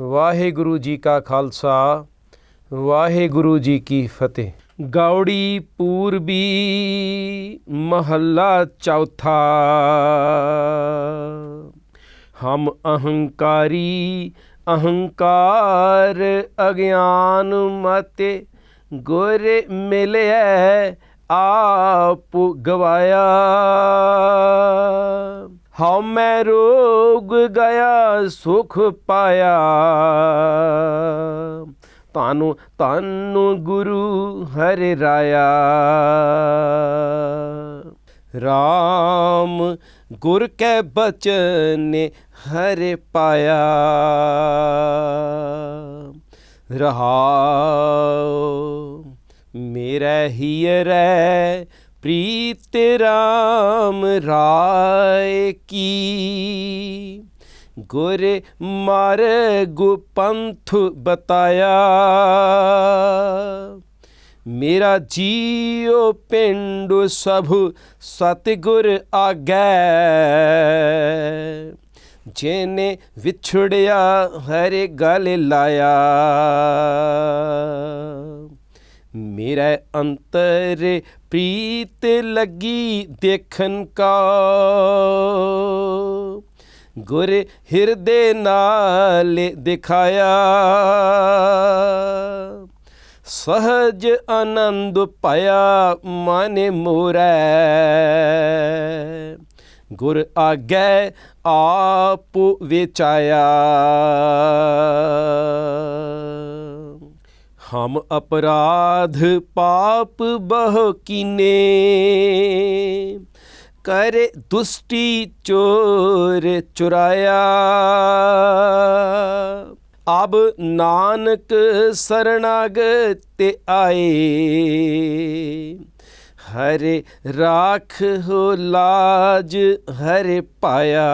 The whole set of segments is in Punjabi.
ਵਾਹਿਗੁਰੂ ਜੀ ਕਾ ਖਾਲਸਾ, ਵਾਹਿਗੁਰੂ ਜੀ ਕੀ ਫਤਿਹ। ਗੌੜੀ ਪੂਰਬੀ ਮਹੱਲਾ ਚੌਥਾ। ਹਮ ਅਹੰਕਾਰੀ ਅਹੰਕਾਰ ਅਗਿਆਨ ਮਤੇ ਗੁਰ ਮਿਲਿਆ ਆਪ ਗਵਾਇਆ। ਹਉ ਮੈਂ ਰੋਗ ਗਿਆ, ਸੁਖ ਪਾਇਆ। ਤਾਨੂੰ ਤਾਨੂੰ ਗੁਰੂ ਹਰਿ ਰਾਇਆ RAM ਗੁਰ ਕੈ ਬਚਨ ਹਰਿ ਪਾਇਆ। ਰਹਾਉ, ਮੇਰਾ ਹੀਰੈ ਪ੍ਰੀਤ ਰਾਮ ਰਾਏ ਕੀ? ਗੁਰ ਮਰ ਗੁ ਪੰਥ ਬਤਾਇਆ। ਮੇਰਾ ਜੀਉ ਪਿੰਡ ਸਭ ਸਤਿਗੁਰ ਆਗੈ। ਜਿਨੇ ਵਿਛੜਿਆ ਹਰੇ ਗਲ ਲਾਇਆ। ਮੇਰਾ ਅੰਤਰ ਪ੍ਰੀਤ ਲੱਗੀ ਦੇਖਣ ਕਾ। ਗੁਰ ਹਿਰਦੇ ਨਾਲ ਦਿਖਾਇਆ। ਸਹਜ ਆਨੰਦ ਪਾਇਆ ਮਨ ਮੋਰੈ। ਗੁਰ ਆਗੈ ਆਪ ਵਿਚਾਇਆ। ਹਮ ਅਪਰਾਧ ਪਾਪ ਬਹੁ ਕੀਨੇ, ਕਰ ਦੁਸ਼ਟੀ ਚੋਰ ਚੁਰਾਇਆ। ਅਬ ਨਾਨਕ ਸਰਣਾਗਤ ਆਏ, ਹਰੇ ਰਾਖ ਹੋ ਲਾਜ ਹਰੇ ਪਾਇਆ।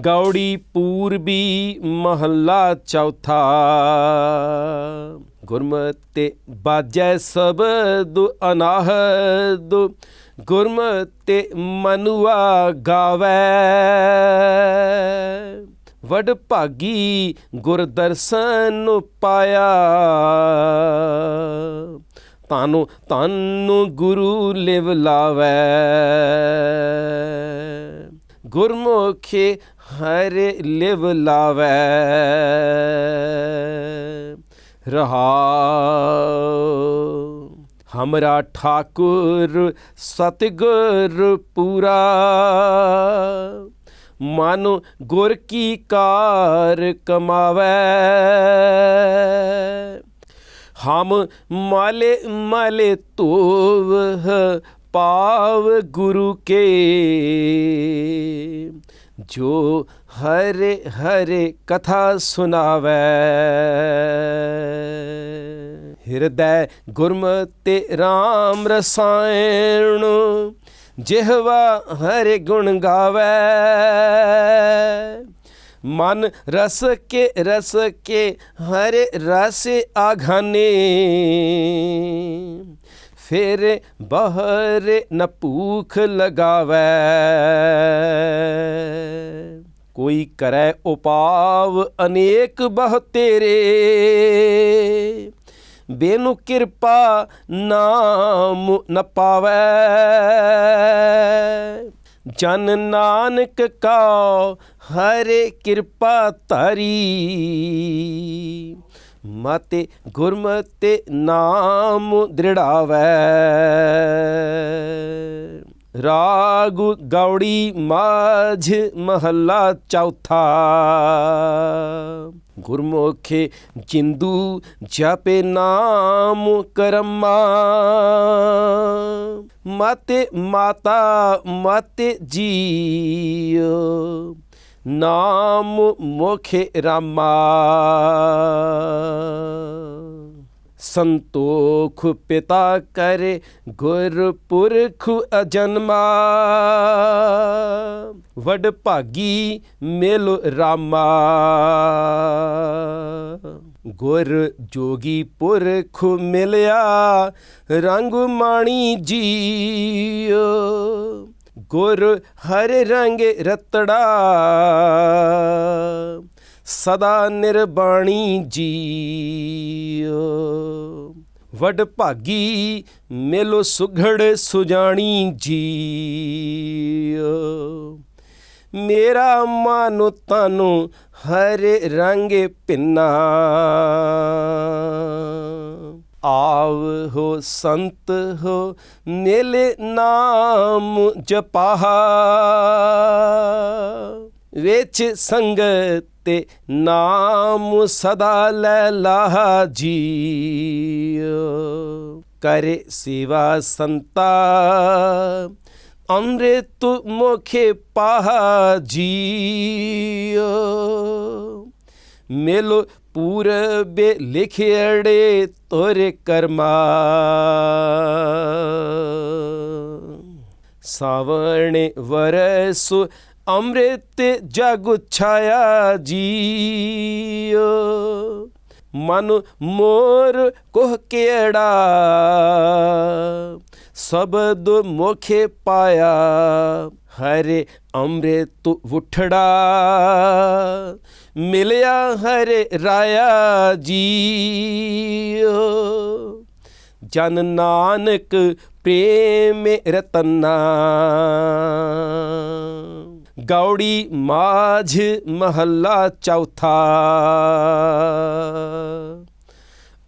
ਗੌੜੀ ਪੂਰਬੀ ਮਹੱਲਾ ਚੌਥਾ। ਗੁਰਮਤਿ ਬਾਜੈ ਸਬਦ ਅਨਾਹਦ, ਗੁਰਮਤਿ ਮਨੁਆ ਗਾਵੇ। ਵਡ ਭਾਗੀ ਗੁਰ ਦਰਸ਼ਨ ਪਾਇਆ। ਤਾਨੂੰ ਤਾਨੂੰ ਗੁਰੂ ਲਿਵ ਲਾਵੇ। ਗੁਰਮੁਖੇ ਹਰ ਲਿਵ ਲਾਵੇ। ਰਹਾਉ ਹਮਰਾ ਠਾਕੁਰ ਸਤਿਗੁਰ ਪੂਰਾ। ਮਨ ਗੁਰ ਕੀ ਕਾਰ ਕਮਾਵੇ। ਹਮ ਮਾਲੇ ਮਾਲੇ ਤੋਵ ਪਾਵ ਗੁਰੂ ਕੇ, ਜੋ ਹਰੇ ਹਰੇ ਕਥਾ ਸੁਨਾਵੇ ਹਿਰਦੈ ਗੁਰਮਤਿ RAM ਰਸਾਇਣ, ਜਿਹਵਾ ਹਰੇ ਗੁਣ ਗਾਵੇ। ਮਨ ਰਸ ਕੇ ਰਸ ਕੇ, ਹਰੇ ਰਸ ਆਘਾਨੇ। ਫਿਰ ਬਹਰ ਨ ਭੂਖ ਲਗਾਵੇ। ਕੋਈ ਕਰੈ ਉਪਾਵ ਅਨੇਕ ਬਹ ਤੇਰੇ। ਬੇਨੁ ਕਿਰਪਾ ਨਾਮ ਨ ਪਾਵੇ। ਜਨ ਨਾਨਕ ਕਾ ਹਰੇ ਕਿਰਪਾ ਧਰੀ। ਮਤੇ ਗੁਰਮਤਿ ਨਾਮ ਦ੍ਰਿੜਾਵੇ। ਰਾਗ ਗੌੜੀ ਮਾਝ ਮਹੱਲਾ ਚੌਥਾ। ਗੁਰਮੁਖੇ ਜਿੰਦੂ ਜਪੇ ਨਾਮ ਕਰਮਾ। ਮਤੇ ਮਾਤਾ ਮਤੇ ਜੀਓ। ਨਾਮ ਮੁਖੇ ਰਾਮਾ। ਸੰਤੋਖ ਪਿਤਾ ਕਰੇ ਗੁਰ ਪੁਰਖ ਅਜਨਮਾ। ਵਡ ਭਾਗੀ ਮਿਲ ਰਾਮਾ। ਗੁਰ ਜੋਗੀ ਪੁਰਖ ਮਿਲਿਆ, ਰੰਗ ਮਾਣੀ ਜੀਓ। ਗੁਰ ਹਰ ਰੰਗ ਰਤੜਾ। ਸਦਾ ਨਿਰਬਾਣੀ ਜੀਓ ਵਡ ਭਾਗੀ ਮੇਲੋ ਸੁਘੜ ਸੁਜਾਣੀ ਜੀਓ ਮੇਰਾ ਮਨ ਤਨ ਹਰ ਰੰਗ ਪਿੰਨਾ ਆਵ ਹੋ ਸੰਤ ਹੋ, ਮੇਲੇ ਨਾਮ ਜਪਾਹਾ ਵਿੱਚ ਸੰਗਤ ਤੇ ਨਾਮ ਸਦਾ ਲੈ ਲਾਹਾ ਜੀ ਕਰੇ ਸਿਵਾ ਸੰਤਾ, ਅੰਮ੍ਰਿਤ ਮੁਖੇ ਪਾਹਾ ਜੀਓ ਮੇਲੋ ਪੂਰਬੇ ਲਿਖਿਆੜੇ ਤੋਰੇ ਕਰਮਾ। ਸਾਵਣੇ ਵਰਸੁ ਅੰਮ੍ਰਿਤ ਜਗ ਛਾਇਆ ਜੀਓ। ਮਨ ਮੋਰ ਕੋਹ ਕਿਹੜਾ? ਸਬਦ ਮੁਖੇ ਪਾਇਆ, ਹਰੇ ਅੰਮ੍ਰਿਤ ਉਠੜਾ। ਮਿਲਿਆ ਹਰੇ ਰਾਇਆ ਜੀਓ। ਜਨ ਨਾਨਕ ਪ੍ਰੇਮ ਰਤਨਾ। ਗੌੜੀ ਮਾਝ ਮਹੱਲਾ ਚੌਥਾ।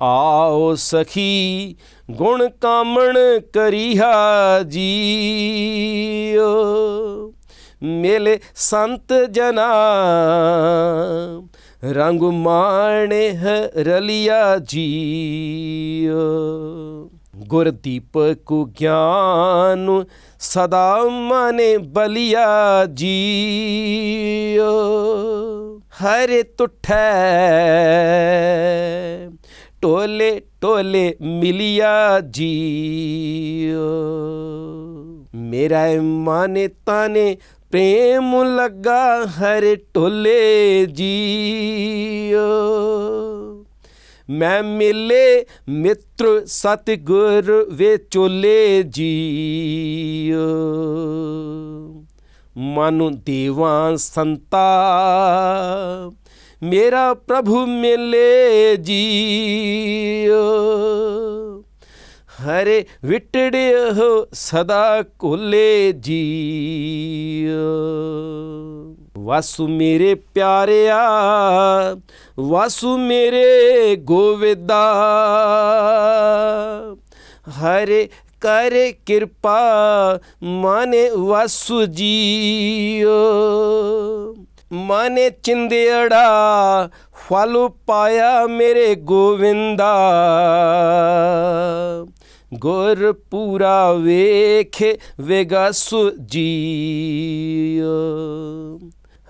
ਆਓ ਸਖੀ, ਗੁਣ ਕਾਮਣ ਕਰੀਹਾ ਜੀਓ। ਮੇਲੇ ਸੰਤ ਜਨਾ, ਰੰਗ ਮਾਣੇ ਹੈ ਰਲਿਆ ਜੀਓ। ਗੁਰ ਦੀਪਕ ਗਿਆਨ ਸਦਾ ਮਨੇ ਬਲਿਆ ਜੀਓ ਹਰੇ ਤੁਠੈ ਟੋਲੇ ਟੋਲੇ ਮਿਲਿਆ ਜੀਓ ਮੇਰਾ ਮਨ ਤਾਨੇ ਪ੍ਰੇਮ ਲੱਗਾ ਹਰ ਟੋਲੇ ਜੀਓ ਮੈਂ ਮਿਲੇ ਮਿੱਤਰ ਸਤਿਗੁਰ ਵੇ ਚੋਲੇ ਜੀਓ ਮਨੁ ਦੇਵਾਂ ਸੰਤਾ, ਮੇਰਾ ਪ੍ਰਭੂ ਮਿਲੇ ਜੀਓ ਹਰੇ ਵਿਟੜੇ ਹੋ ਸਦਾ ਕੋਲੇ ਜੀਓ ਵਾਸੂ ਮੇਰੇ ਪਿਆਰਿਆ, ਵਾਸੂ ਮੇਰੇ ਗੋਵਿੰਦਾ। ਹਰੇ ਕਰ ਕਿਰਪਾ, ਮਾਨੇ ਵਾਸੂ ਜੀਓ। ਮਾਨੇ ਚਿੰਦੇੜਾ, ਫਲ ਪਾਇਆ ਮੇਰੇ ਗੋਵਿੰਦਾ। ਗੁਰ ਪੂਰਾ ਵੇਖੇ ਵੇਗਾਸੁ ਜੀਓ।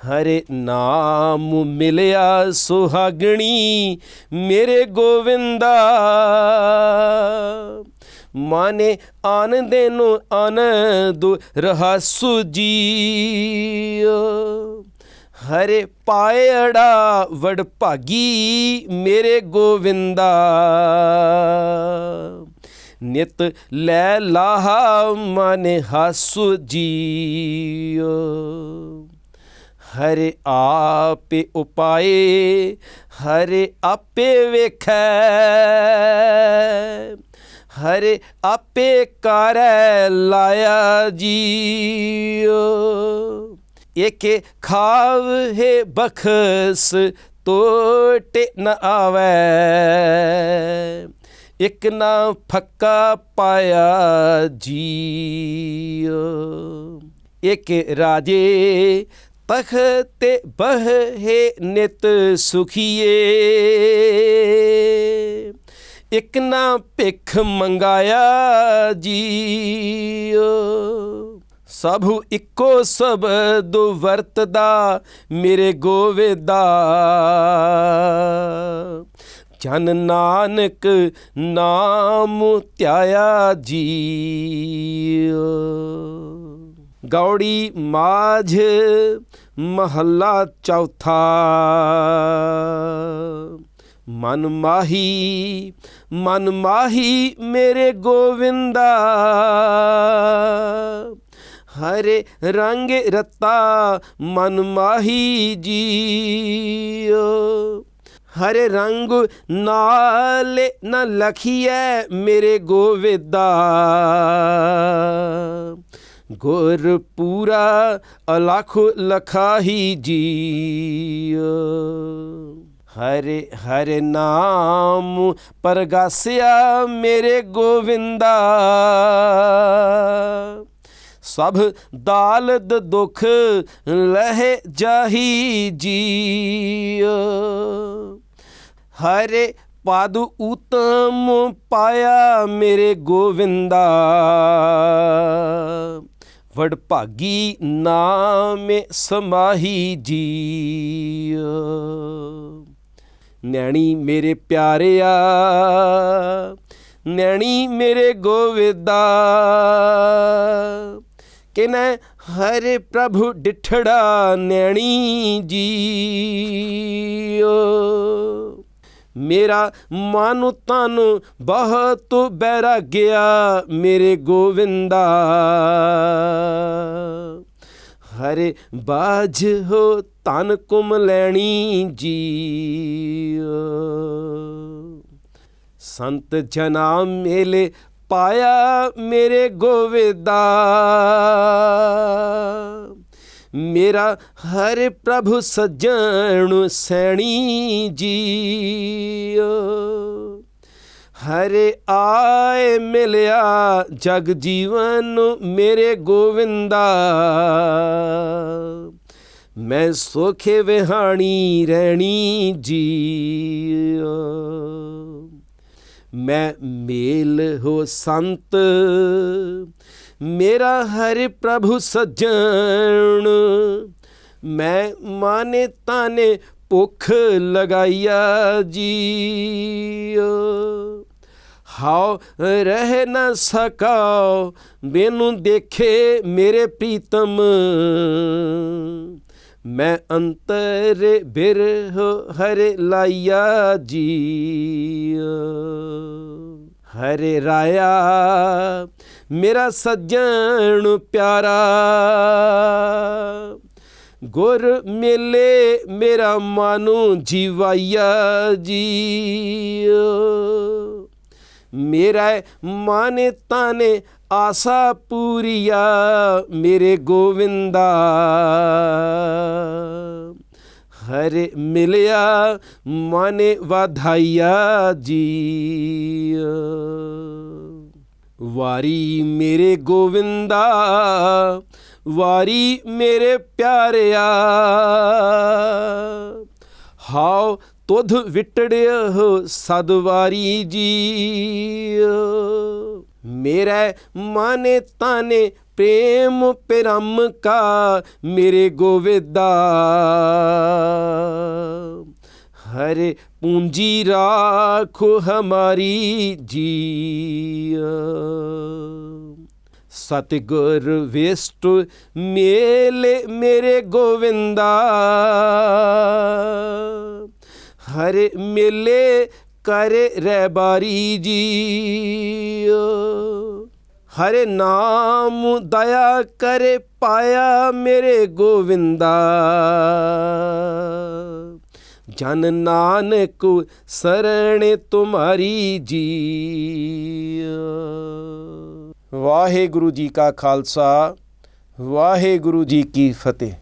ਹਰੇ ਨਾਮ ਮਿਲਿਆ ਸੁਹਾਗਣੀ ਮੇਰੇ ਗੋਵਿੰਦਾ। ਮਾਨੇ ਆਨੰਦੇ ਨੂੰ ਆਨੰਦ ਰਹਾਸੁ ਜੀਓ ਹਰੇ ਪਾਇੜਾ ਵਡ ਭਾਗੀ ਮੇਰੇ ਗੋਵਿੰਦਾ। ਨਿਤ ਲੈ ਲਾਹਾ ਮਨ ਹਾਸੁ ਜੀਓ ਹਰੇ ਆਪੇ ਉਪਾਏ, ਹਰੇ ਆਪੇ ਵੇਖੈ, ਹਰੇ ਆਪੇ ਕਰੈ ਲਾਇਆ ਜੀਓ ਏਕੇ ਖਾਵ ਹੈ ਬਖਸ ਤੋਟੇ ਨ ਆਵੈ, ਇਕ ਨਾ ਫੱਕਾ ਪਾਇਆ ਜੀਓ ਇਕ ਰਾਜੇ ਤਖਤੇ ਬਹੇ ਨਿਤ ਸੁਖੀਏ। ਇਕ ਨਾ ਭਿਖ ਮੰਗਾਇਆ ਜੀਓ। ਸਭ ਇੱਕੋ ਸਬਦ ਵਰਤਦਾ ਮੇਰੇ ਗੋਵੇਦਾ। ਜਨ ਨਾਨਕ ਨਾਮ ਧਿਆਇਆ ਜੀਓ। ਗੌੜੀ ਮਾਝ ਮਹੱਲਾ ਚੌਥਾ। ਮਨ ਮਾਹੀ ਮਨ ਮਾਹੀ ਮੇਰੇ ਗੋਵਿੰਦਾ। ਹਰੇ ਰੰਗ ਰਤਾ ਮਨ ਮਾਹੀ ਜੀਓ। ਹਰੇ ਰੰਗ ਨਾਲ ਨ ਲਖੀਐ ਮੇਰੇ ਗੋਵਿੰਦਾ। ਗੁਰ ਪੂਰਾ ਅਲਖ ਲਖਾਹੀ ਜੀ ਹਰੇ ਹਰੇ ਨਾਮ ਪਰਗਾਸਿਆ ਮੇਰੇ ਗੋਵਿੰਦਾ। ਸਭ ਦਾਲਦ ਦੁਖ ਲਹਿ ਜਾਹੀ ਜੀ ਹਰੇ ਪਦ ਉਤਮ ਪਾਇਆ ਮੇਰੇ ਗੋਵਿੰਦਾ। ਵਡਭਾਗੀ ਨਾਮੇ ਸਮਾਹੀ ਜੀਓ ਨੈਣੀ ਮੇਰੇ ਪਿਆਰਿਆ, ਨੈਣੀ ਮੇਰੇ ਗੋਵਿੰਦਾ। ਕਿਨੈ ਹਰੇ ਪ੍ਰਭੂ ਡਿਠੜਾ ਨੈਣੀ ਜੀਓ ਮੇਰਾ ਮਨ ਤਨ ਬਹੁਤ ਬੈਰਾਗਿਆ ਮੇਰੇ ਗੋਵਿੰਦਾ। ਹਰੇ ਬਾਝ ਹੋ ਤਨ ਕੁਮ ਲੈਣੀ ਜੀ ਸੰਤ ਜਨਾ ਮੇਲੇ ਪਾਇਆ ਮੇਰੇ ਗੋਵਿੰਦਾ। ਮੇਰਾ ਹਰ ਪ੍ਰਭੂ ਸੱਜਣ ਸੈਣੀ ਜੀਓ। ਹਰੇ ਆਏ ਮਿਲਿਆ ਜਗ ਜੀਵਨ ਨੂੰ ਮੇਰੇ ਗੋਵਿੰਦਾ। ਮੈਂ ਸੋਖੇ ਵਿਹਾਣੀ ਰਹਿਣੀ ਜੀਓ। ਮੈਂ ਮੇਲ ਹੋ ਸੰਤ ਮੇਰਾ ਹਰਿ ਪ੍ਰਭੂ ਸੱਜਣ, ਮੈਂ ਮਾਨੇ ਤਾਨੇ ਭੁੱਖ ਲਗਾਈਆ ਜੀਓ। ਹਾਉ ਰਹਿ ਨਾ ਸਕਾਓ ਮੈਨੂੰ ਦੇਖੇ ਮੇਰੇ ਪ੍ਰੀਤਮ। ਮੈਂ ਅੰਤਰ ਬਿਰਹ ਹਰੇ ਲਾਇਆ ਜੀ ਹਰੇ ਰਾਇਆ ਮੇਰਾ ਸੱਜਣ ਪਿਆਰਾ, ਗੁਰ ਮੇਲੇ ਮੇਰਾ ਮਾਨੂ ਜੀਵਾਇਆ ਜੀ ਮੇਰਾ ਮਾਨੇ ਤਾਨੇ ਆਸਾ ਪੂਰੀਆ ਮੇਰੇ ਗੋਵਿੰਦਾ। ਹਰ ਮਿਲਿਆ ਮਾਨੇ ਵਧਾਈਆ ਜੀ ਵਾਰੀ ਮੇਰੇ ਗੋਵਿੰਦਾ, ਵਾਰੀ ਮੇਰੇ ਪਿਆਰਿਆ। ਹਾਉ ਤੁਧ ਵਿਟੜਿਓ ਸਦਵਾਰੀ ਜੀ ਮੇਰੇ ਮਾਨੇ ਤਾਨੇ ਪ੍ਰੇਮ ਪਿਰਮ ਕਾ ਮੇਰੇ ਗੋਵਿੰਦਾ। ਹਰੇ ਪੂੰਜੀ ਰਾਖੋ ਹਮਾਰੀ ਜੀਓ ਸਤਿਗੁਰ ਵਿਸ਼ਟ ਮੇਲੇ ਮੇਰੇ ਗੋਵਿੰਦਾ। ਹਰੇ ਮੇਲੇ ਕਰੇ ਰਹਿਬਾਰੀ ਜੀਓ ਹਰੇ ਨਾਮ ਦਇਆ ਕਰੇ ਪਾਇਆ ਮੇਰੇ ਗੋਵਿੰਦਾ। ਜਨ ਨਾਨਕ ਸਰਣੇ ਤੁਮਾਰੀ ਜੀ ਵਾਹਿਗੁਰੂ ਜੀ ਕਾ ਖਾਲਸਾ ਵਾਹਿਗੁਰੂ ਜੀ ਕੀ ਫਤਿਹ।